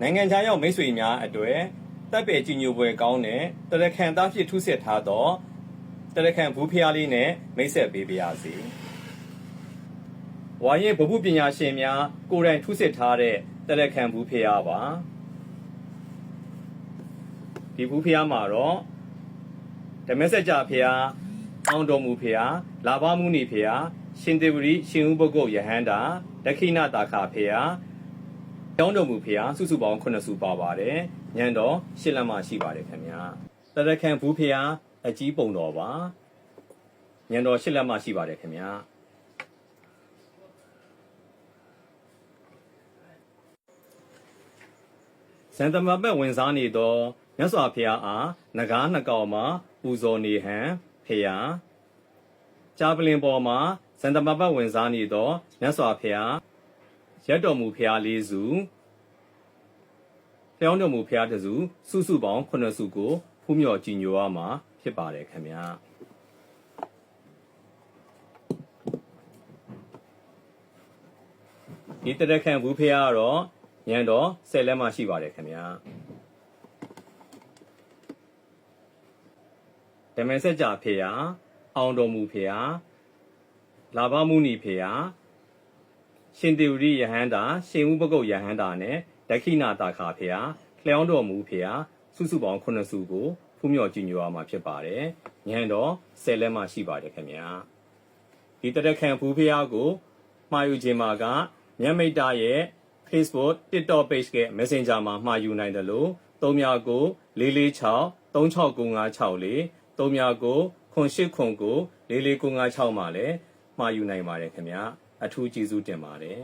နိုင်ငံခြားရောက်မိတ်ဆွေများအတွေ့တပ်ပယ်ကြည်ညိုပွဲကောင်းတဲ့တရခန်သားဖြစ်ထုဆက်ထားသောတရခန်ဘူးဖျားလေးနဲ့မိတ်ဆက်ပေးပါရစေ။ဝါရင်ဗဟုပညာရှင်များကိုယ်တိုင်ထုဆက်ထားတဲ့တရခန်ဘူးဖျားပါ။ဒီဘူးဖျားမှာတော့ဓမ္မစကြာဖျားအောင်တော်မူဖျားလာဘမှုနီဖျားရှင်သေဝရီရှင်ဥပုဂ္ဂုတ်ယဟန္တာဒက္ခိဏတာခဖျား ကျောင်းတော်မူဖျားစုစုပေါင်း9စုပါပါတယ်ညံတော်ရှစ်လက်မရှိပါတယ်ခင်ဗျာတရခန်ဘူးဖျားအကြီးပုံတော်ပါညံတော်ရှစ်လက်မရှိပါတယ်ခင်ဗျာစံတမပတ်ဝင်စားနေသောမြတ်စွာဘုရားအားနဂါးနှကောင်မှာပူဇော်နေဟံဖျားကြာပလင်ပေါ်မှာစံတမပတ်ဝင်စားနေသောမြတ်စွာဘုရား ရက်တော်မူဖျားလေးစုလျောင်းတော်မူဖျားတစ်စုစုစုပေါင်း9စုကိုဖူးမြော်ကြည်ညိုရမှာဖြစ်ပါတယ်ခင်ဗျာဒီတရက်ခန့်ဘူးဖျားကတော့ညံတော်10လက်မှရှိပါတယ်ခင်ဗျာဓမ္မစကြာဖေယအောင်တော်မူဖေယလာဘမုနီဖေယ ရှင်တေဝရိယဟန္တာရှင်ဥပကုတ်ယဟန္တာနဲ့ဒက္ခိဏတာခာဖေယလျောင်းတော်မူဖေယစုစုပေါင်း9စုကိုဖူးမြော်ကြည်ညိုရမှာဖြစ်ပါတယ်ညံတော်10လက်မှရှိပါတယ်ခင်ဗျာဒီတရက်ခန့်ဘူးဖေယကိုမှာယူခြင်းမှာကမြတ်မိတ်တာရဲ့ Facebook TikTok page က Messenger မှာမှာယူနိုင်တယ်လို့39ကို446 36956 39ကို9809 44956မှာလည်းမှာယူနိုင်ပါတယ်ခင်ဗျာ အထူးကျေးဇူးတင်ပါတယ်